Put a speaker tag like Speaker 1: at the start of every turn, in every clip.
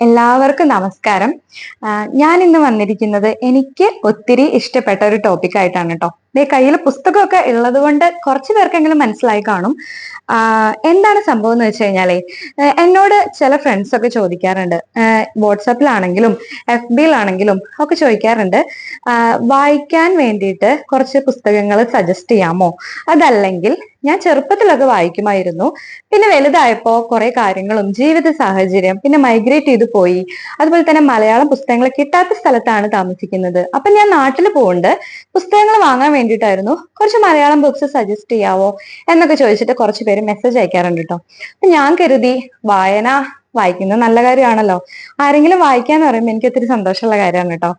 Speaker 1: എല്ലാവർക്കും നമസ്കാരം. ഞാൻ ഇന്ന് വന്നിരിക്കുന്നത് എനിക്ക് ഒത്തിരി ഇഷ്ടപ്പെട്ട ഒരു ടോപ്പിക് ആയിട്ടാണ് കേട്ടോ ദേ കയ്യിൽ പുസ്തകമൊക്കെ ഉള്ളത് കൊണ്ട് കുറച്ചു പേർക്കെങ്കിലും മനസ്സിലായി കാണും. എന്താണ് സംഭവം എന്ന് വെച്ച് കഴിഞ്ഞാലേ എന്നോട് ചില ഫ്രണ്ട്സ് ഒക്കെ ചോദിക്കാറുണ്ട്. വാട്സാപ്പിലാണെങ്കിലും എഫ് ബിയിലാണെങ്കിലും ഒക്കെ ചോദിക്കാറുണ്ട്. വായിക്കാൻ വേണ്ടിയിട്ട് കുറച്ച് പുസ്തകങ്ങൾ സജസ്റ്റ് ചെയ്യാമോ? അതല്ലെങ്കിൽ ഞാൻ ചെറുപ്പത്തിലൊക്കെ വായിക്കുമായിരുന്നു. പിന്നെ വലുതായപ്പോ കുറെ കാര്യങ്ങളും ജീവിത സാഹചര്യം പിന്നെ മൈഗ്രേറ്റ് ചെയ്തു പോയി. അതുപോലെ തന്നെ മലയാളം പുസ്തകങ്ങൾ കിട്ടാത്ത സ്ഥലത്താണ് താമസിക്കുന്നത്. അപ്പൊ ഞാൻ നാട്ടിൽ പോകുന്നുണ്ട് പുസ്തകങ്ങൾ വാങ്ങാൻ വേണ്ടിയിട്ടായിരുന്നു. കുറച്ച് മലയാളം ബുക്സ് സജസ്റ്റ് ചെയ്യാവോ എന്നൊക്കെ ചോദിച്ചിട്ട് കുറച്ച് പേര് മെസ്സേജ് അയക്കാറുണ്ട് കേട്ടോ അപ്പൊ ഞാൻ കരുതി വായന വായിക്കുന്നത് നല്ല കാര്യമാണല്ലോ. ആരെങ്കിലും വായിക്കാന്ന് പറയുമ്പോൾ എനിക്ക് ഒത്തിരി സന്തോഷമുള്ള കാര്യമാണ് കേട്ടോ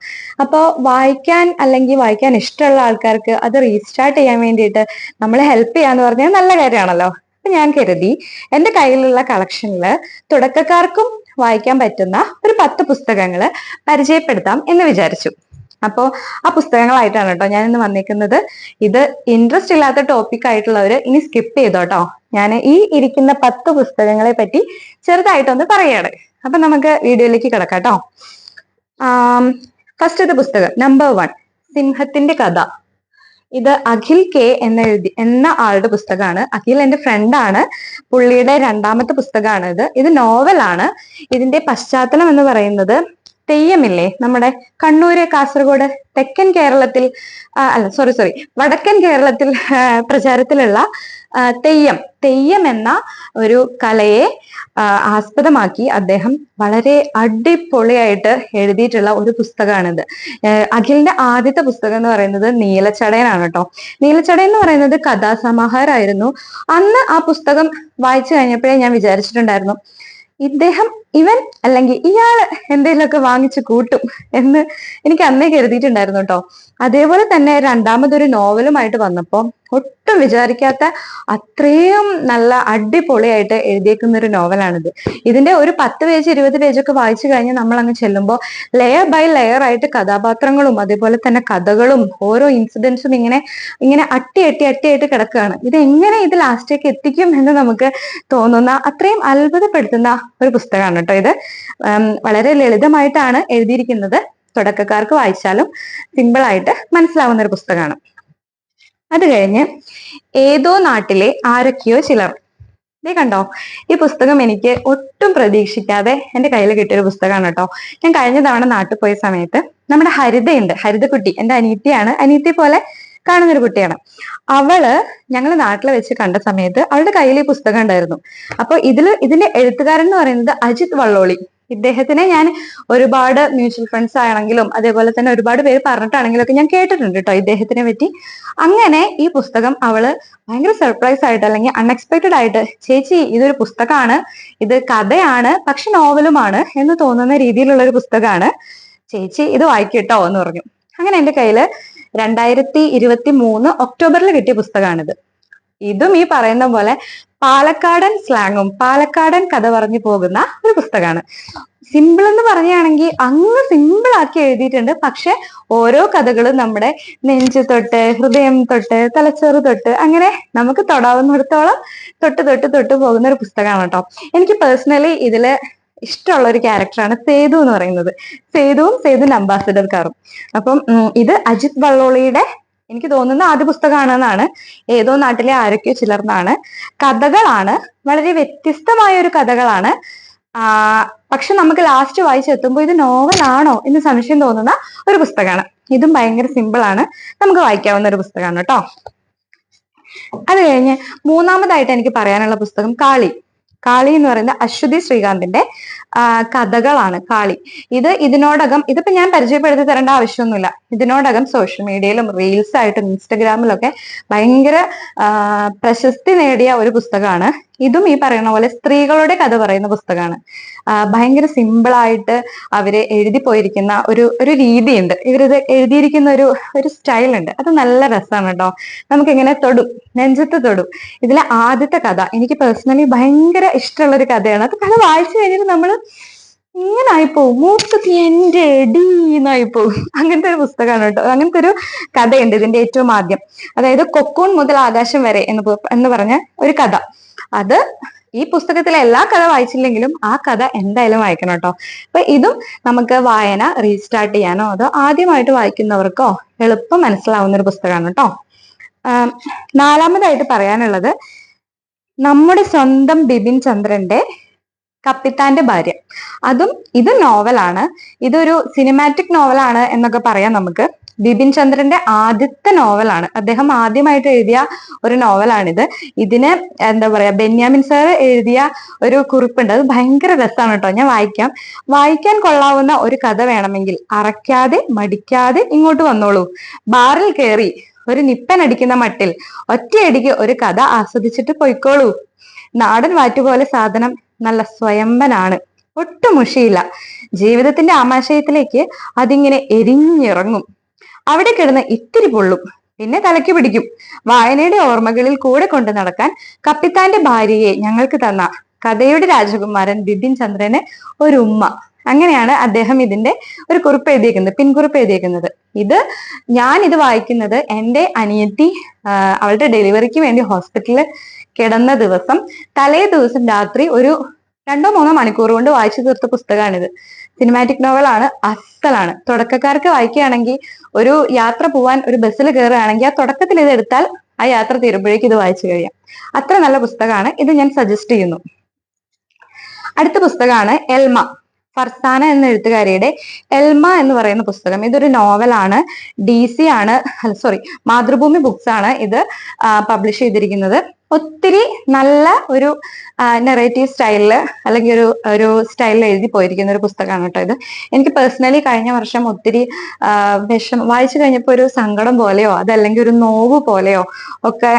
Speaker 1: അപ്പോൾ വായിക്കാൻ അല്ലെങ്കിൽ വായിക്കാൻ ഇഷ്ടമുള്ള ആൾക്കാർക്ക് അത് റീസ്റ്റാർട്ട് ചെയ്യാൻ വേണ്ടിയിട്ട് നമ്മളെ ഹെൽപ്പ് ചെയ്യാന്ന് പറഞ്ഞാൽ നല്ല കാര്യമാണല്ലോ. അപ്പൊ ഞാൻ കരുതി എന്റെ കയ്യിലുള്ള കളക്ഷനിൽ തുടക്കക്കാർക്കും വായിക്കാൻ പറ്റുന്ന ഒരു പത്ത് പുസ്തകങ്ങൾ പരിചയപ്പെടുത്താം എന്ന് വിചാരിച്ചു. അപ്പോൾ ആ പുസ്തകങ്ങളായിട്ടാണ് കേട്ടോ ഞാൻ ഇന്ന് വന്നിരിക്കുന്നത് ഇത് ഇൻട്രസ്റ്റ് ഇല്ലാത്ത ടോപ്പിക് ആയിട്ടുള്ളവർ ഇനി സ്കിപ്പ് ചെയ്തോട്ടോ. ഞാൻ ഈ ഇരിക്കുന്ന പത്ത് പുസ്തകങ്ങളെ പറ്റി ചെറുതായിട്ടൊന്ന് പറയാണ്. അപ്പൊ നമുക്ക് വീഡിയോയിലേക്ക് കിടക്കാം കേട്ടോ. ഫസ്റ്റത്തെ പുസ്തകം നമ്പർ വൺ സിംഹത്തിന്റെ കഥ. ഇത് അഖിൽ കെ എന്ന എഴുതി എന്ന ആളുടെ പുസ്തകമാണ്. അഖിൽ എന്റെ ഫ്രണ്ടാണ് പുള്ളിയുടെ രണ്ടാമത്തെ പുസ്തകമാണ് ഇത് ഇത് നോവലാണ് ഇതിന്റെ പശ്ചാത്തലം എന്ന് പറയുന്നത് തെയ്യമില്ലേ? നമ്മുടെ കണ്ണൂര് കാസർഗോഡ് തെക്കൻ കേരളത്തിൽ അല്ല സോറി സോറി വടക്കൻ കേരളത്തിൽ പ്രചാരത്തിലുള്ള തെയ്യം. തെയ്യം എന്ന ഒരു കലയെ ആസ്പദമാക്കി അദ്ദേഹം വളരെ അടിപൊളിയായിട്ട് എഴുതിയിട്ടുള്ള ഒരു പുസ്തകമാണിത്. അഖിലിന്റെ ആദ്യത്തെ പുസ്തകം എന്ന് പറയുന്നത് നീലച്ചടയനാണ് കേട്ടോ നീലച്ചടയൻ എന്ന് പറയുന്നത് കഥാസമാഹാരമായിരുന്നു അന്ന് ആ പുസ്തകം വായിച്ചു കഴിഞ്ഞപ്പോഴേ ഞാൻ വിചാരിച്ചിട്ടുണ്ടായിരുന്നു ഇദ്ദേഹം ഇവൻ അല്ലെങ്കിൽ ഇയാൾ എന്തെങ്കിലുമൊക്കെ വാങ്ങിച്ചു കൂട്ടും എന്ന് എനിക്ക് അന്നേ കരുതിയിട്ടുണ്ടായിരുന്നു കേട്ടോ. അതേപോലെ തന്നെ രണ്ടാമതൊരു നോവലുമായിട്ട് വന്നപ്പോ ഒട്ടും വിചാരിക്കാത്ത അത്രയും നല്ല അടിപൊളിയായിട്ട് എഴുതിയേക്കുന്ന ഒരു നോവലാണിത്. ഇതിന്റെ ഒരു പത്ത് പേജ് ഇരുപത് പേജൊക്കെ വായിച്ചു കഴിഞ്ഞാൽ നമ്മൾ അങ്ങ് ചെല്ലുമ്പോൾ ലെയർ ബൈ ലെയർ ആയിട്ട് കഥാപാത്രങ്ങളും അതേപോലെ തന്നെ കഥകളും ഓരോ ഇൻസിഡൻസും ഇങ്ങനെ ഇങ്ങനെ അട്ടി അട്ടി ആയിട്ട് കിടക്കുകയാണ്. ഇത് എങ്ങനെ ഇത് ലാസ്റ്റേക്ക് എത്തിക്കും എന്ന് നമുക്ക് തോന്നുന്ന അത്രയും അത്ഭുതപ്പെടുത്തുന്ന ഒരു പുസ്തകമാണ് കേട്ടോ ഇത്. വളരെ ലളിതമായിട്ടാണ് എഴുതിയിരിക്കുന്നത്. തുടക്കക്കാർക്ക് വായിച്ചാലും സിമ്പിളായിട്ട് മനസ്സിലാവുന്ന ഒരു പുസ്തകമാണ്. അത് കഴിഞ്ഞ് ഏതോ നാട്ടിലെ ആരൊക്കെയോ ചിലർ. ഇതേ കണ്ടോ ഈ പുസ്തകം എനിക്ക് ഒട്ടും പ്രതീക്ഷിക്കാതെ എന്റെ കയ്യിൽ കിട്ടിയൊരു പുസ്തകമാണ് കേട്ടോ. ഞാൻ കഴിഞ്ഞ തവണ നാട്ടിൽ പോയ സമയത്ത് നമ്മുടെ ഹരിതയുണ്ട് ഹരിതക്കുട്ടി എന്റെ അനീത്തിയാണ് അനീത്തി പോലെ കാണുന്നൊരു കുട്ടിയാണ്. അവൾ ഞങ്ങൾ നാട്ടിൽ വെച്ച് കണ്ട സമയത്ത് അവളുടെ കയ്യിൽ ഈ പുസ്തകം ഉണ്ടായിരുന്നു. അപ്പൊ ഇതിൽ ഇതിന്റെ എഴുത്തുകാരൻ എന്ന് പറയുന്നത് അജിത് വള്ളോളി. ഇദ്ദേഹത്തിനെ ഞാൻ ഒരുപാട് മ്യൂച്വൽ ഫണ്ട്സ് ആണെങ്കിലും അതേപോലെ തന്നെ ഒരുപാട് പേര് പറഞ്ഞിട്ടാണെങ്കിലും ഒക്കെ ഞാൻ കേട്ടിട്ടുണ്ട് കേട്ടോ ഇദ്ദേഹത്തിനെ പറ്റി. അങ്ങനെ ഈ പുസ്തകം അവൾ ഭയങ്കര സർപ്രൈസ് ആയിട്ട് അല്ലെങ്കിൽ അൺഎക്സ്പെക്ടഡ് ആയിട്ട് ചേച്ചി ഇതൊരു പുസ്തകമാണ്. ഇത് കഥയാണ് പക്ഷെ നോവലുമാണ് എന്ന് തോന്നുന്ന രീതിയിലുള്ള ഒരു പുസ്തകമാണ്. ചേച്ചി ഇത് വായിക്കട്ടോ എന്ന് പറഞ്ഞു. അങ്ങനെ എന്റെ കയ്യിൽ രണ്ടായിരത്തി ഇരുപത്തി മൂന്ന് ഒക്ടോബറിൽ കിട്ടിയ പുസ്തകമാണിത്. ഇതും ഈ പറയുന്ന പോലെ പാലക്കാടൻ സ്ലാങ്ങും പാലക്കാടൻ കഥ പറഞ്ഞു പോകുന്ന ഒരു പുസ്തകമാണ്. സിമ്പിൾ എന്ന് പറയുകയാണെങ്കിൽ അങ്ങ് സിമ്പിൾ ആക്കി എഴുതിയിട്ടുണ്ട്. പക്ഷെ ഓരോ കഥകളും നമ്മുടെ നെഞ്ചു തൊട്ട് ഹൃദയം തൊട്ട് തലച്ചോറ് തൊട്ട് അങ്ങനെ നമുക്ക് തൊടാവുന്നിടത്തോളം തൊട്ട് തൊട്ട് തൊട്ട് പോകുന്ന ഒരു പുസ്തകമാണ് കേട്ടോ. എനിക്ക് പേഴ്സണലി ഇതിൽ ഇഷ്ടമുള്ള ഒരു ക്യാരക്ടറാണ് സേതു എന്ന് പറയുന്നത്. സേതുവും സേതുവിന്റെ അംബാസിഡർ കാറും. അപ്പം ഇത് അജിത് വള്ളോളിയുടെ എനിക്ക് തോന്നുന്ന ആദ്യ പുസ്തകമാണെന്നാണ്. ഏതോ നാട്ടിലെ ആരൊക്കെയോ ചിലർന്നാണ്. കഥകളാണ്. വളരെ വ്യത്യസ്തമായ ഒരു കഥകളാണ് പക്ഷെ നമുക്ക് ലാസ്റ്റ് വായിച്ചെത്തുമ്പോൾ ഇത് നോവലാണോ എന്ന് സംശയം തോന്നുന്ന ഒരു പുസ്തകമാണ്. ഇതും ഭയങ്കര സിമ്പിൾ ആണ്. നമുക്ക് വായിക്കാവുന്ന ഒരു പുസ്തകമാണ് കേട്ടോ. അത് കഴിഞ്ഞ് മൂന്നാമതായിട്ട് എനിക്ക് പറയാനുള്ള പുസ്തകം കാളി. കാളി എന്ന് പറയുന്നത് അശ്വതി ശ്രീകാന്തിന്റെ കഥകളാണ് കാളി. ഇത് ഇതിനോടകം ഇതിപ്പോ ഞാൻ പരിചയപ്പെടുത്തി തരേണ്ട ആവശ്യമൊന്നുമില്ല. ഇതിനോടകം സോഷ്യൽ മീഡിയയിലും റീൽസ് ആയിട്ടും ഇൻസ്റ്റഗ്രാമിലൊക്കെ ഭയങ്കര പ്രശസ്തി നേടിയ ഒരു പുസ്തകമാണ് ഇതും ഈ പറയുന്ന പോലെ സ്ത്രീകളുടെ കഥ പറയുന്ന പുസ്തകമാണ്. ഭയങ്കര സിമ്പിളായിട്ട് അവർ എഴുതി പോയിരിക്കുന്ന ഒരു ഒരു രീതിയുണ്ട്. ഇവരിത് എഴുതിയിരിക്കുന്ന ഒരു ഒരു സ്റ്റൈൽ ഉണ്ട്. അത് നല്ല രസമാണ് കേട്ടോ. നമുക്ക് ഇങ്ങനെ തൊടും. നെഞ്ചത്ത് തൊടും. ഇതിലെ ആദ്യത്തെ കഥ എനിക്ക് പേഴ്സണലി ഭയങ്കര ഇഷ്ടമുള്ള ഒരു കഥയാണ്. അത് കഥ വായിച്ചു കഴിഞ്ഞിട്ട് നമ്മൾ ഇങ്ങനെ മൂക്കത്തി എന്റെ ഡി എന്നായിപ്പോവും. അങ്ങനത്തെ ഒരു പുസ്തകമാണ് കേട്ടോ. അങ്ങനത്തെ ഒരു കഥയുണ്ട് ഇതിന്റെ ഏറ്റവും ആദ്യം. അതായത് കൊക്കൂൺ മുതൽ ആകാശം വരെ എന്ന് എന്ന് പറഞ്ഞ ഒരു കഥ. അത് ഈ പുസ്തകത്തിലെ എല്ലാ കഥ വായിച്ചില്ലെങ്കിലും ആ കഥ എന്തായാലും വായിക്കണം കേട്ടോ. അപ്പൊ ഇതും നമുക്ക് വായന റീസ്റ്റാർട്ട് ചെയ്യാനോ അതോ ആദ്യമായിട്ട് വായിക്കുന്നവർക്കോ എളുപ്പം മനസ്സിലാവുന്ന ഒരു പുസ്തകമാണ് കേട്ടോ. നാലാമതായിട്ട് പറയാനുള്ളത് നമ്മുടെ സ്വന്തം ബിപിൻ ചന്ദ്രന്റെ കപ്പിത്താന്റെ ഭാര്യ. അതും ഇത് നോവലാണ് ഇതൊരു സിനിമാറ്റിക് നോവലാണ് എന്നൊക്കെ പറയാം നമുക്ക്. ബിപിൻ ചന്ദ്രന്റെ ആദ്യത്തെ നോവലാണ് അദ്ദേഹം ആദ്യമായിട്ട് എഴുതിയ ഒരു നോവലാണിത് ഇതിന് എന്താ പറയാ ബെന്യാമിൻ സാർ എഴുതിയ ഒരു കുറിപ്പുണ്ട്. അത് ഭയങ്കര രസമാണ് കേട്ടോ ഞാൻ വായിക്കാം. വായിക്കാൻ കൊള്ളാവുന്ന ഒരു കഥ വേണമെങ്കിൽ അറയ്ക്കാതെ മടിക്കാതെ ഇങ്ങോട്ട് വന്നോളൂ. ബാറിൽ കയറി ഒരു നിപ്പൻ അടിക്കുന്ന മട്ടിൽ ഒറ്റയടിക്ക് ഒരു കഥ ആസ്വദിച്ചിട്ട് പൊയ്ക്കോളൂ. നാടൻ വാറ്റുപോലെ സാധനം നല്ല സ്വയംഭനാണ്. ഒട്ടും മുഷിയില്ല. ജീവിതത്തിന്റെ ആമാശയത്തിലേക്ക് അതിങ്ങനെ എരിഞ്ഞിറങ്ങും. അവിടെ കിടന്ന് ഇത്തിരി പൊള്ളും. പിന്നെ തലയ്ക്ക് പിടിക്കും. വായനയുടെ ഓർമ്മകളിൽ കൂടെ കൊണ്ടു നടക്കാൻ കപ്പിത്താന്റെ ഭാര്യയെ ഞങ്ങൾക്ക് തന്ന കഥയുടെ രാജകുമാരൻ ബിപിൻ ചന്ദ്രന് ഒരു ഉമ്മ. അങ്ങനെയാണ് അദ്ദേഹം ഇതിന്റെ ഒരു കുറിപ്പ് എഴുതിയേക്കുന്നത് പിൻകുറിപ്പ് എഴുതിയേക്കുന്നത്. ഇത് ഞാൻ ഇത് വായിക്കുന്നത് എന്റെ അനിയത്തി അവളുടെ ഡെലിവറിക്ക് വേണ്ടി ഹോസ്പിറ്റലിൽ കിടന്ന ദിവസം തലേ ദിവസം രാത്രി ഒരു രണ്ടോ മൂന്നോ മണിക്കൂർ കൊണ്ട് വായിച്ചു തീർത്ത പുസ്തകമാണിത്. സിനിമാറ്റിക് നോവലാണ് അസലാണ്. തുടക്കക്കാർക്ക് വായിക്കുകയാണെങ്കിൽ ഒരു യാത്ര പോവാൻ ഒരു ബസ്സിൽ കയറുകയാണെങ്കിൽ ആ തുടക്കത്തിൽ ഇത് എടുത്താൽ ആ യാത്ര തീരുമ്പോഴേക്ക് ഇത് വായിച്ചു കഴിയാം. അത്ര നല്ല പുസ്തകമാണ്. ഇത് ഞാൻ സജസ്റ്റ് ചെയ്യുന്നു. അടുത്ത പുസ്തകമാണ് എൽമ. ഫർസാന എന്ന എഴുത്തുകാരിയുടെ എൽമ എന്ന് പറയുന്ന പുസ്തകം. ഇതൊരു നോവലാണ്. ഡി സി ആണ് സോറി മാതൃഭൂമി ബുക്സ് ആണ് ഇത് പബ്ലിഷ് ചെയ്തിരിക്കുന്നത്. ഒത്തിരി നല്ല ഒരു നെറേറ്റീവ് സ്റ്റൈലിൽ അല്ലെങ്കിൽ ഒരു ഒരു സ്റ്റൈലിൽ എഴുതി പോയിരിക്കുന്ന ഒരു പുസ്തകമാണ് കേട്ടോ ഇത്. എനിക്ക് പേഴ്സണലി കഴിഞ്ഞ വർഷം ഒത്തിരി വിഷം വായിച്ചു കഴിഞ്ഞപ്പോൾ ഒരു സങ്കടം പോലെയോ അതല്ലെങ്കിൽ ഒരു നോവ് പോലെയോ ഒക്കെ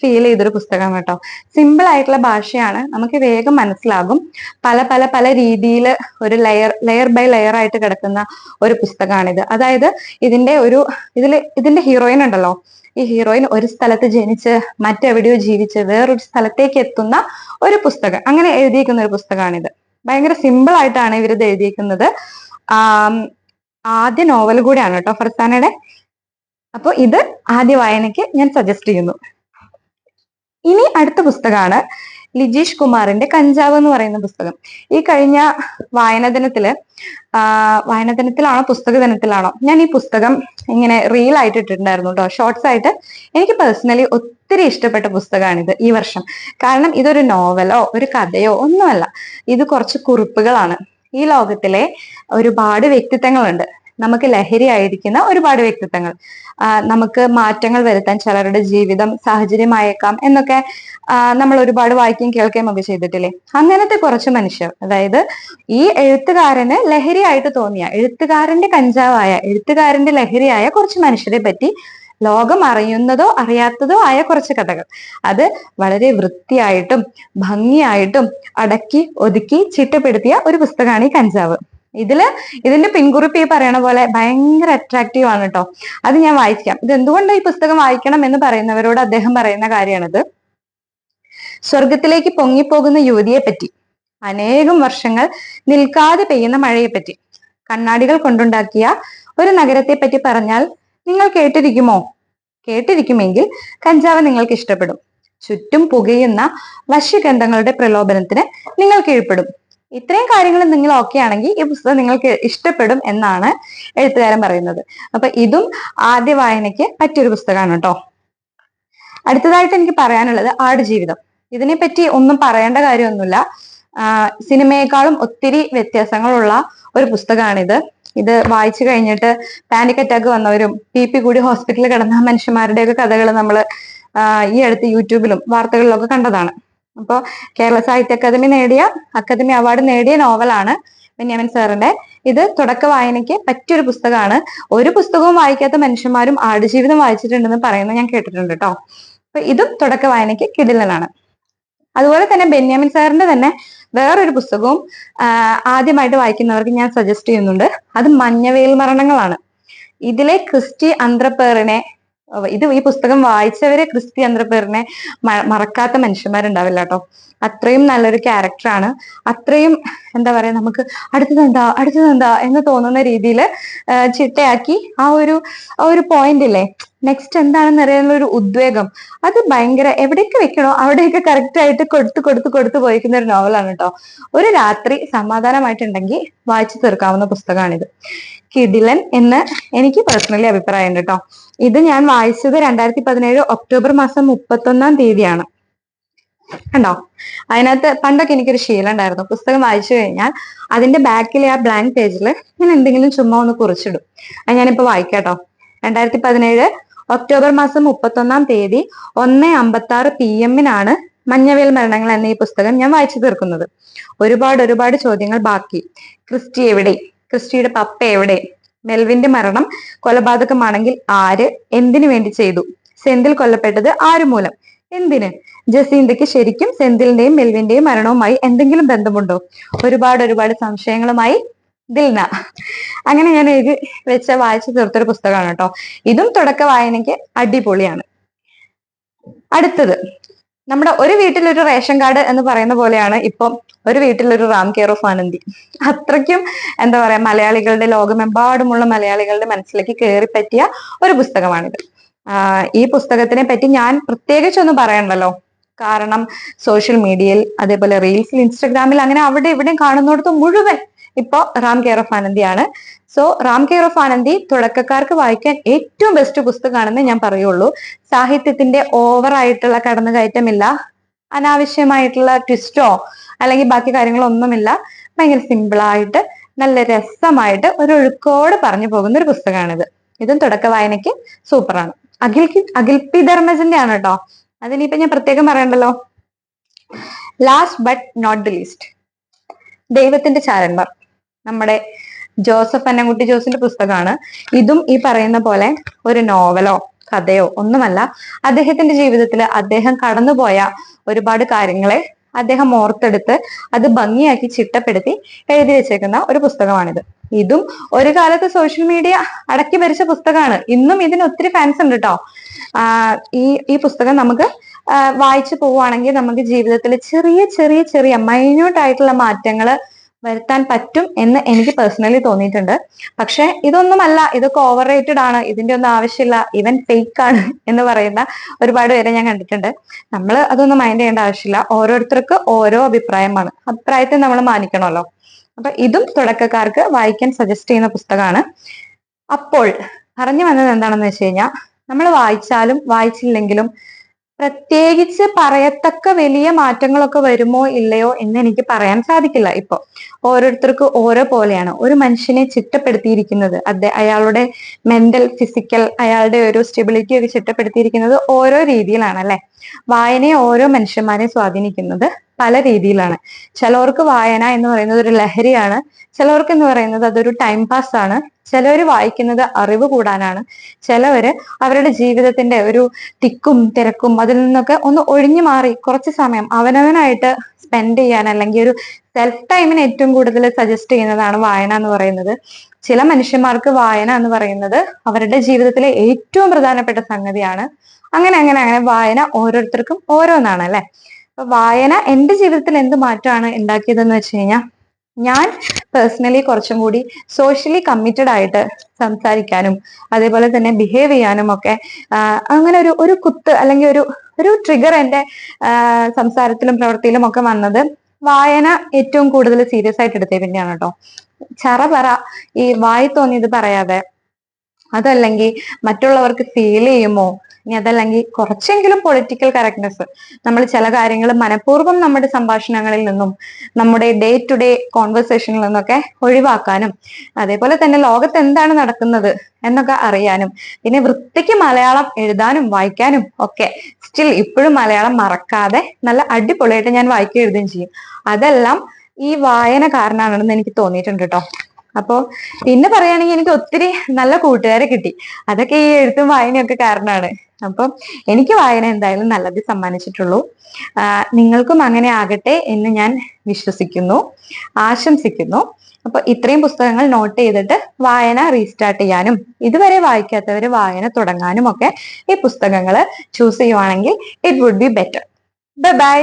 Speaker 1: ഫീൽ ചെയ്തൊരു പുസ്തകം കേട്ടോ. സിമ്പിൾ ആയിട്ടുള്ള ഭാഷയാണ്. നമുക്ക് വേഗം മനസ്സിലാകും. പല പല പല രീതിയിൽ ഒരു ലെയർ ലെയർ ബൈ ലെയർ ആയിട്ട് കിടക്കുന്ന ഒരു പുസ്തകമാണിത്. അതായത് ഇതിന്റെ ഒരു ഇതിൽ ഇതിന്റെ ഹീറോയിൻ ഉണ്ടല്ലോ. ഈ ഹീറോയിൻ ഒരു സ്ഥലത്ത് ജനിച്ച് മറ്റെവിടെയോ ജീവിച്ച് വേറൊരു സ്ഥലത്തേക്ക് എത്തുന്ന ഒരു പുസ്തകം. അങ്ങനെ എഴുതിയിരിക്കുന്ന ഒരു പുസ്തകമാണിത്. ഭയങ്കര സിമ്പിൾ ആയിട്ടാണ് ഇവരിത് എഴുതിയിരിക്കുന്നത്. ആ ആദ്യ നോവൽ കൂടെയാണ് കേട്ടോ ഫർസാനയുടെ. അപ്പോൾ ഇത് ആദ്യ വായനയ്ക്ക് ഞാൻ സജസ്റ്റ് ചെയ്യുന്നു. ഇനി അടുത്ത പുസ്തകമാണ് ലിജീഷ് കുമാറിന്റെ കഞ്ചാവ് എന്ന് പറയുന്ന പുസ്തകം. ഈ കഴിഞ്ഞ വായന ദിനത്തിൽ വായന ദിനത്തിലാണോ പുസ്തക ദിനത്തിലാണോ ഞാൻ ഈ പുസ്തകം ഇങ്ങനെ റീൽ ആയിട്ട് ഇട്ടിട്ടുണ്ടായിരുന്നു കേട്ടോ ഷോർട്സ് ആയിട്ട് എനിക്ക് പേഴ്സണലി ഒത്തിരി ഇഷ്ടപ്പെട്ട പുസ്തകമാണിത് ഈ വർഷം. കാരണം ഇതൊരു നോവലോ ഒരു കഥയോ ഒന്നുമല്ല. ഇത് കുറച്ച് കുറിപ്പുകളാണ്. ഈ ലോകത്തിലെ ഒരുപാട് വ്യക്തിത്വങ്ങളുണ്ട്. നമുക്ക് ലഹരിയായിരിക്കുന്ന ഒരുപാട് വ്യക്തിത്വങ്ങൾ. നമുക്ക് മാറ്റങ്ങൾ വരുത്താൻ ചിലരുടെ ജീവിതം സാഹചര്യമായേക്കാം എന്നൊക്കെ നമ്മൾ ഒരുപാട് വായിക്കുകയും കേൾക്കുകയും ഒക്കെ ചെയ്തിട്ടില്ലേ? അങ്ങനത്തെ കുറച്ച് മനുഷ്യർ അതായത് ഈ എഴുത്തുകാരന് ലഹരിയായിട്ട് തോന്നിയ എഴുത്തുകാരന്റെ കഞ്ചാവായ എഴുത്തുകാരന്റെ ലഹരിയായ കുറച്ച് മനുഷ്യരെ പറ്റി ലോകം അറിയുന്നതോ അറിയാത്തതോ ആയ കുറച്ച് കഥകൾ. അത് വളരെ വൃത്തിയായിട്ടും ഭംഗിയായിട്ടും അടക്കി ഒതുക്കി ചിട്ടപ്പെടുത്തിയ ഒരു പുസ്തകമാണ് ഈ കഞ്ചാവ്. ഇതിൽ ഇതിന്റെ പിൻകുറിപ്പ് ഈ പറയണ പോലെ ഭയങ്കര അട്രാക്റ്റീവ് ആണ് കേട്ടോ അത് ഞാൻ വായിക്കാം. ഇത് എന്തുകൊണ്ട് ഈ പുസ്തകം വായിക്കണം എന്ന് പറയുന്നവരോട് അദ്ദേഹം പറയുന്ന കാര്യമാണിത്. സ്വർഗത്തിലേക്ക് പൊങ്ങിപ്പോകുന്ന യുവതിയെ പറ്റി അനേകം വർഷങ്ങൾ നിൽക്കാതെ പെയ്യുന്ന മഴയെ പറ്റി കണ്ണാടികൾ കൊണ്ടുണ്ടാക്കിയ ഒരു നഗരത്തെ പറ്റി പറഞ്ഞാൽ നിങ്ങൾ കേട്ടിരിക്കുമോ? കേട്ടിരിക്കുമെങ്കിൽ കഞ്ചാവ് നിങ്ങൾക്ക് ഇഷ്ടപ്പെടും. ചുറ്റും പുകയുന്ന വശ്യഗന്ധങ്ങളുടെ പ്രലോഭനത്തിന് നിങ്ങൾ കീഴ്പ്പെടും. ഇത്രയും കാര്യങ്ങൾ നിങ്ങൾ ഓക്കെ ആണെങ്കിൽ ഈ പുസ്തകം നിങ്ങൾക്ക് ഇഷ്ടപ്പെടും എന്നാണ് എഴുത്തുകാരൻ പറയുന്നത്. അപ്പൊ ഇതും ആദ്യ വായനയ്ക്ക് പറ്റിയൊരു പുസ്തകമാണ് കേട്ടോ. അടുത്തതായിട്ട് എനിക്ക് പറയാനുള്ളത് ആടുജീവിതം. ഇതിനെപ്പറ്റി ഒന്നും പറയേണ്ട കാര്യമൊന്നുമില്ല. സിനിമയെക്കാളും ഒത്തിരി വ്യത്യാസങ്ങളുള്ള ഒരു പുസ്തകമാണിത്. ഇത് വായിച്ചു കഴിഞ്ഞിട്ട് പാനിക് അറ്റാക്ക് വന്നവരും പി പി കൂടി ഹോസ്പിറ്റലിൽ കിടന്ന മനുഷ്യന്മാരുടെയൊക്കെ കഥകൾ നമ്മൾ ഈ അടുത്ത് യൂട്യൂബിലും വാർത്തകളിലൊക്കെ കണ്ടതാണ്. അപ്പോൾ കേരള സാഹിത്യ അക്കാദമി നേടിയ അക്കാദമി അവാർഡ് നേടിയ നോവലാണ് ബെന്യാമിൻ സാറിന്റെ. ഇത് തുടക്ക വായനയ്ക്ക് പറ്റിയൊരു പുസ്തകമാണ്. ഒരു പുസ്തകവും വായിക്കാത്ത മനുഷ്യന്മാരും ആടുജീവിതം വായിച്ചിട്ടുണ്ടെന്ന് പറയുന്നത് ഞാൻ കേട്ടിട്ടുണ്ട് കേട്ടോ അപ്പൊ ഇതും തുടക്ക വായനയ്ക്ക് കിടിലനാണ്. അതുപോലെ തന്നെ ബെന്യാമിൻ സാറിന്റെ തന്നെ വേറൊരു പുസ്തകവും ആദ്യമായിട്ട് വായിക്കുന്നവർക്ക് ഞാൻ സജസ്റ്റ് ചെയ്യുന്നുണ്ട്. അത് മഞ്ഞവേൽ മരണങ്ങളാണ് ഇതിലെ ക്രിസ്റ്റി അന്ത്രപ്പേറിനെ ഇത് ഈ പുസ്തകം വായിച്ചവരെ ക്രിസ്റ്റി അന്ത്രപ്പേറിനെ മറക്കാത്ത മനുഷ്യന്മാരുണ്ടാവില്ല കേട്ടോ അത്രയും നല്ലൊരു ക്യാരക്ടറാണ് അത്രയും എന്താ പറയാ നമുക്ക് അടുത്തത് എന്താ അടുത്തത് എന്താ എന്ന് തോന്നുന്ന രീതിയിൽ ചിട്ടയാക്കി ആ ഒരു ആ ഒരു പോയിന്റ് ഇല്ലേ? നെക്സ്റ്റ് എന്താണെന്ന് അറിയാനുള്ള ഒരു ഉദ്വേഗം. അത് ഭയങ്കര എവിടെയൊക്കെ വെക്കണോ അവിടെയൊക്കെ കറക്റ്റ് ആയിട്ട് കൊടുത്ത് കൊടുത്ത് കൊടുത്ത് പോയിക്കുന്ന ഒരു നോവലാണ് കേട്ടോ ഒരു രാത്രി സമാധാനമായിട്ടുണ്ടെങ്കിൽ വായിച്ചു തീർക്കാവുന്ന പുസ്തകമാണിത്. കിടിലൻ എന്ന് എനിക്ക് പേഴ്സണലി അഭിപ്രായമുണ്ട് കേട്ടോ ഇത് ഞാൻ വായിച്ചത് രണ്ടായിരത്തി പതിനേഴ് ഒക്ടോബർ മാസം മുപ്പത്തൊന്നാം തീയതിയാണ്. കണ്ടോ? അതിനകത്ത് പണ്ടൊക്കെ എനിക്കൊരു ശീലം ഉണ്ടായിരുന്നു. പുസ്തകം വായിച്ചു കഴിഞ്ഞാൽ അതിന്റെ ബാക്കിലെ ആ ബ്ലാങ്ക് പേജിൽ ഞാൻ എന്തെങ്കിലും ചുമ്മാ ഒന്ന് കുറിച്ചിടും. അത് ഞാനിപ്പോ വായിക്കാട്ടോ. രണ്ടായിരത്തി പതിനേഴ് ഒക്ടോബർ മാസം മുപ്പത്തൊന്നാം തീയതി ഒന്ന് അമ്പത്തി ആറ് പി എമ്മിനാണ് മഞ്ഞവേൽ മരണങ്ങൾ എന്ന ഈ പുസ്തകം ഞാൻ വായിച്ചു തീർക്കുന്നത്. ഒരുപാട് ഒരുപാട് ചോദ്യങ്ങൾ ബാക്കി. ക്രിസ്റ്റി എവിടെ? ക്രിസ്റ്റിയുടെ പപ്പ എവിടെ? മെൽവിന്റെ മരണം കൊലപാതകമാണെങ്കിൽ ആര്? എന്തിനു വേണ്ടി ചെയ്തു? സെന്തിൽ കൊല്ലപ്പെട്ടത് ആര് മൂലം എന്തിന്? ജസീന്തയ്ക്ക് ശരിക്കും സെന്തിലിന്റെയും മെൽവിന്റെയും മരണവുമായി എന്തെങ്കിലും ബന്ധമുണ്ടോ? ഒരുപാട് ഒരുപാട് സംശയങ്ങളുമായി ദിൽന. അങ്ങനെ ഞാൻ എഴുതി വെച്ച വായിച്ചു തീർത്തൊരു പുസ്തകമാണ് കേട്ടോ. ഇതും തുടക്ക വായനയ്ക്ക് അടിപൊളിയാണ്. അടുത്തത്. നമ്മുടെ ഒരു വീട്ടിലൊരു റേഷൻ കാർഡ് എന്ന് പറയുന്ന പോലെയാണ് ഇപ്പം ഒരു വീട്ടിലൊരു റാം കെയർ ഓഫ് ആനന്ദി. അത്രയ്ക്കും എന്താ പറയാ മലയാളികളുടെ ലോകമെമ്പാടുമുള്ള മലയാളികളുടെ മനസ്സിലേക്ക് കയറി പറ്റിയ ഒരു പുസ്തകമാണിത്. ഈ പുസ്തകത്തിനെ പറ്റി ഞാൻ പ്രത്യേകിച്ചൊന്നും പറയണ്ടല്ലോ. കാരണം സോഷ്യൽ മീഡിയയിൽ അതേപോലെ റീൽസിൽ ഇൻസ്റ്റഗ്രാമിൽ അങ്ങനെ അവിടെ ഇവിടെയും കാണുന്നിടത്ത് മുഴുവൻ ഇപ്പോ Ram care of ആനന്ദിയാണ് so Ram care of Anandi തുടക്കക്കാർക്ക് വായിക്കാൻ ഏറ്റവും ബെസ്റ്റ് പുസ്തകമാണെന്ന് ഞാൻ പറയുള്ളൂ. സാഹിത്യത്തിന്റെ ഓവർ ആയിട്ടുള്ള കടന്നുകയറ്റമില്ല. അനാവശ്യമായിട്ടുള്ള ട്വിസ്റ്റോ അല്ലെങ്കിൽ ബാക്കി കാര്യങ്ങളോ ഒന്നുമില്ല ഭയങ്കര സിമ്പിളായിട്ട് നല്ല രസമായിട്ട് ഒരു ഒഴുക്കോട് പറഞ്ഞു പോകുന്ന ഒരു പുസ്തകമാണിത്. ഇതും തുടക്ക വായനയ്ക്ക് സൂപ്പറാണ് അഖിൽ അഖിൽ പി ധർമ്മജന്റെ ആണ് കേട്ടോ. അതിനിപ്പോ ഞാൻ പ്രത്യേകം പറയണ്ടല്ലോ. Last but not the least ദൈവത്തിന്റെ ചാരന്മാർ. നമ്മുടെ ജോസഫ് അന്നംകുട്ടി ജോസിന്റെ പുസ്തകമാണ്. ഇതും ഈ പറയുന്ന പോലെ ഒരു നോവലോ കഥയോ ഒന്നുമല്ല. അദ്ദേഹത്തിന്റെ ജീവിതത്തിൽ അദ്ദേഹം കടന്നുപോയ ഒരുപാട് കാര്യങ്ങളെ അദ്ദേഹം ഓർത്തെടുത്ത് അത് ഭംഗിയാക്കി ചിട്ടപ്പെടുത്തി എഴുതി വെച്ചേക്കുന്ന ഒരു പുസ്തകമാണിത്. ഇതും ഒരു കാലത്ത് സോഷ്യൽ മീഡിയ അടക്കി ഭരിച്ച പുസ്തകമാണ്. ഇന്നും ഇതിന് ഒത്തിരി ഫാൻസ് ഉണ്ട് കേട്ടോ ഈ ഈ പുസ്തകം നമുക്ക് വായിച്ചു പോവുകയാണെങ്കിൽ നമുക്ക് ജീവിതത്തിൽ ചെറിയ ചെറിയ ചെറിയ മൈന്യൂട്ട് ആയിട്ടുള്ള വരുത്താൻ പറ്റും എന്ന് എനിക്ക് പേഴ്സണലി തോന്നിയിട്ടുണ്ട്. പക്ഷെ ഇതൊന്നുമല്ല ഇതൊക്കെ ഓവർ റേറ്റഡ് ആണ് ഇതിന്റെ ഒന്നും ആവശ്യമില്ല ഇവൻ ഫേക്ക് ആണ് എന്ന് പറയുന്ന ഒരുപാട് പേരെ ഞാൻ കണ്ടിട്ടുണ്ട്. നമ്മൾ അതൊന്നും മൈൻഡ് ചെയ്യേണ്ട ആവശ്യമില്ല ഓരോരുത്തർക്ക് ഓരോ അഭിപ്രായമാണ് അഭിപ്രായത്തെ നമ്മൾ മാനിക്കണമല്ലോ. അപ്പൊ ഇതും തുടക്കക്കാർക്ക് വായിക്കാൻ സജസ്റ്റ് ചെയ്യുന്ന പുസ്തകമാണ്. അപ്പോൾ പറഞ്ഞു വന്നത് എന്താണെന്ന് വെച്ച് കഴിഞ്ഞാൽ നമ്മൾ വായിച്ചാലും വായിച്ചില്ലെങ്കിലും പ്രത്യേകിച്ച് പറയത്തക്ക വലിയ മാറ്റങ്ങളൊക്കെ വരുമോ ഇല്ലയോ എന്ന് എനിക്ക് പറയാൻ സാധിക്കില്ല ഇപ്പൊ. ഓരോരുത്തർക്ക് ഓരോ പോലെയാണ്. ഒരു മനുഷ്യനെ ചിട്ടപ്പെടുത്തിയിരിക്കുന്നത് അദ്ദേഹം അയാളുടെ മെന്റൽ ഫിസിക്കൽ അയാളുടെ ഒരു സ്റ്റെബിലിറ്റി ഒക്കെ ചിട്ടപ്പെടുത്തിയിരിക്കുന്നത് ഓരോ രീതിയിലാണ് അല്ലെ? വായനയെ ഓരോ മനുഷ്യന്മാരെ സ്വാധീനിക്കുന്നത് പല രീതിയിലാണ്. ചിലവർക്ക് വായന എന്ന് പറയുന്നത് ഒരു ലഹരിയാണ് ചിലവർക്ക് എന്ന് പറയുന്നത് അതൊരു ടൈം പാസ് ആണ്. ചിലവർ വായിക്കുന്നത് അറിവ് കൂടാനാണ്. ചിലവര് അവരുടെ ജീവിതത്തിന്റെ ഒരു തിക്കും തിരക്കും അതിൽ നിന്നൊക്കെ ഒന്ന് ഒഴിഞ്ഞു മാറി കുറച്ച് സമയം അവനവനായിട്ട് സ്പെൻഡ് ചെയ്യാൻ അല്ലെങ്കിൽ ഒരു സെൽഫ് ടൈമിന് ഏറ്റവും കൂടുതൽ സജസ്റ്റ് ചെയ്യുന്നതാണ് വായന എന്ന് പറയുന്നത്. ചില മനുഷ്യന്മാർക്ക് വായന എന്ന് പറയുന്നത് അവരുടെ ജീവിതത്തിലെ ഏറ്റവും പ്രധാനപ്പെട്ട സംഗതിയാണ്. അങ്ങനെ അങ്ങനെ അങ്ങനെ വായന ഓരോരുത്തർക്കും ഓരോന്നാണ് അല്ലെ? അപ്പൊ വായന എന്റെ ജീവിതത്തിൽ എന്ത് മാറ്റമാണ് ഉണ്ടാക്കിയതെന്ന് വെച്ച് കഴിഞ്ഞാൽ ഞാൻ പേഴ്സണലി കുറച്ചും കൂടി സോഷ്യലി കമ്മിറ്റഡ് ആയിട്ട് സംസാരിക്കാനും അതേപോലെ തന്നെ ബിഹേവ് ചെയ്യാനും ഒക്കെ അങ്ങനെ ഒരു ഒരു കുത്ത് അല്ലെങ്കിൽ ഒരു ഒരു ട്രിഗർ എന്റെ സംസാരത്തിലും പ്രവൃത്തിയിലും ഒക്കെ വന്നത് വായന ഏറ്റവും കൂടുതൽ സീരിയസ് ആയിട്ട് എടുത്തേ പിന്നെയാണ് കേട്ടോ ചറ പറ ഈ വായി തോന്നിയത് പറയാതെ. അതല്ലെങ്കിൽ മറ്റുള്ളവർക്ക് ഫീൽ ചെയ്യുമോ? ഇനി അതല്ലെങ്കിൽ കുറച്ചെങ്കിലും പൊളിറ്റിക്കൽ കറക്റ്റ്നെസ് നമ്മൾ ചില കാര്യങ്ങൾ മനഃപൂർവം നമ്മുടെ സംഭാഷണങ്ങളിൽ നിന്നും നമ്മുടെ ഡേ ടു ഡേ കോൺവെർസേഷനിൽ നിന്നൊക്കെ ഒഴിവാക്കാനും അതേപോലെ തന്നെ ലോകത്ത് എന്താണ് നടക്കുന്നത് എന്നൊക്കെ അറിയാനും പിന്നെ വൃത്തിക്ക് മലയാളം എഴുതാനും വായിക്കാനും ഒക്കെ സ്റ്റിൽ ഇപ്പോഴും മലയാളം മറക്കാതെ നല്ല അടിപൊളിയായിട്ട് ഞാൻ വായിക്കുകയും എഴുതുകയും ചെയ്യും. അതെല്ലാം ഈ വായന കാരണമാണെന്ന് എനിക്ക് തോന്നിയിട്ടുണ്ട് കേട്ടോ അപ്പോ പിന്നെ പറയുകയാണെങ്കിൽ എനിക്ക് ഒത്തിരി നല്ല കൂട്ടുകാരെ കിട്ടി. അതൊക്കെ ഈ എഴുത്തും വായനയൊക്കെ കാരണമാണ്. അപ്പം എനിക്ക് വായന എന്തായാലും നല്ലത് സമ്മാനിച്ചിട്ടുള്ളൂ. നിങ്ങൾക്കും അങ്ങനെ ആകട്ടെ എന്ന് ഞാൻ വിശ്വസിക്കുന്നു ആശംസിക്കുന്നു. അപ്പൊ ഇത്രയും പുസ്തകങ്ങൾ നോട്ട് ചെയ്തിട്ട് വായന റീസ്റ്റാർട്ട് ചെയ്യാനും ഇതുവരെ വായിക്കാത്തവർ വായന തുടങ്ങാനും ഒക്കെ ഈ പുസ്തകങ്ങൾ ചൂസ് ചെയ്യുവാണെങ്കിൽ it would be better bye bye